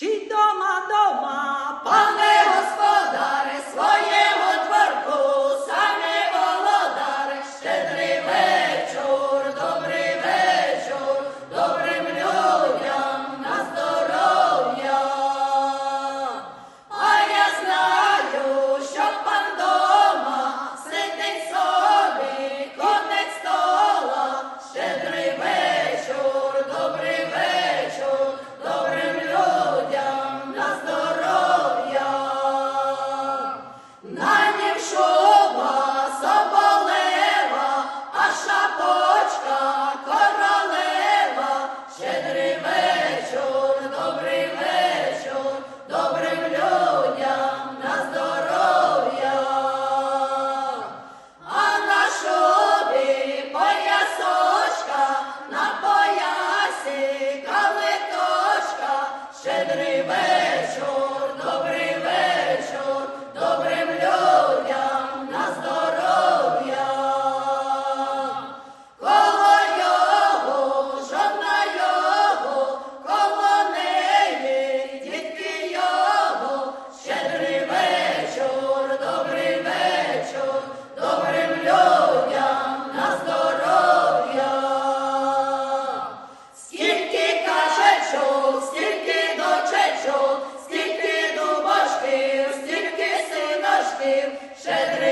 Ci toma, toma. Вечір, добрий szedry